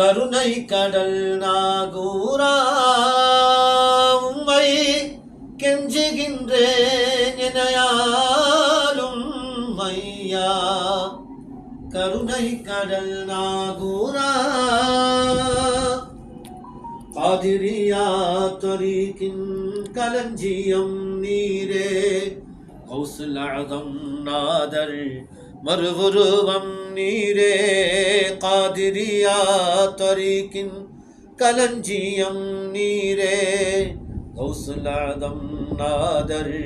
கருணை கடல் நாகூரா. உம்மை கெஞ்சுகின்றேன் எனையாலும் ஐயா கருணை கடல் நாகூரா. காதிரியா தொரிக்கின் களஞ்சியம் நீரே. கௌசலகம் நாதல் மறுவுருவம் நீரே காதிரியா தரிக்கின் கலஞ்சியம் நீரே. கௌசலகம் நாதர்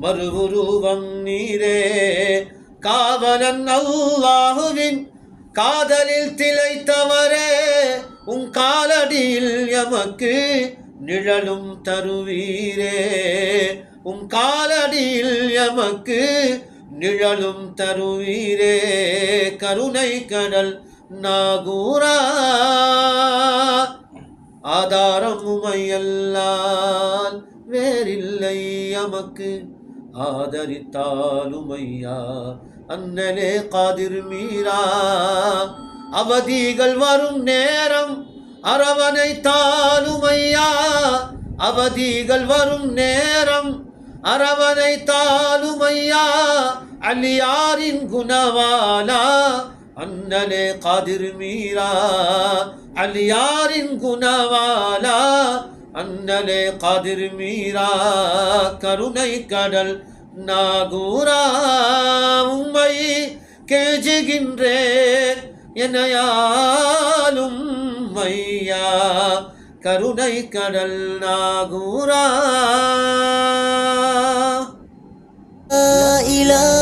மறுவுருவம் நீரே. காவலன் அல்லாஹுவின் காதலில் திளைத்தவரே. உன் காலடியில் எமக்கு நிழலும் தருவீரே. உன் காலடியில் எமக்கு நிழலும் தருவீரே கருணை கடல் நாகூரா. ஆதாரம் உமையல்லால் வேறில்லை எமக்கு ஆதரித்தாலுமையா அண்ணனே காதிர் மீரா. அவதிகள் வரும் நேரம் அரவணை தாலுமையா அவதிகள் வரும் நேரம் அரவணை தாலுமையா அலியாரின் குணவாலா அண்ணலே காதிர் மீரா. அலியாரின் குணவாலா அண்ணலே காதிர் மீரா. கருணை கடல் நாகூரா. உம்மை கேஜுகின்றேன் என்னையாலும் மையா கருணை கடல் நாகூரா. இலா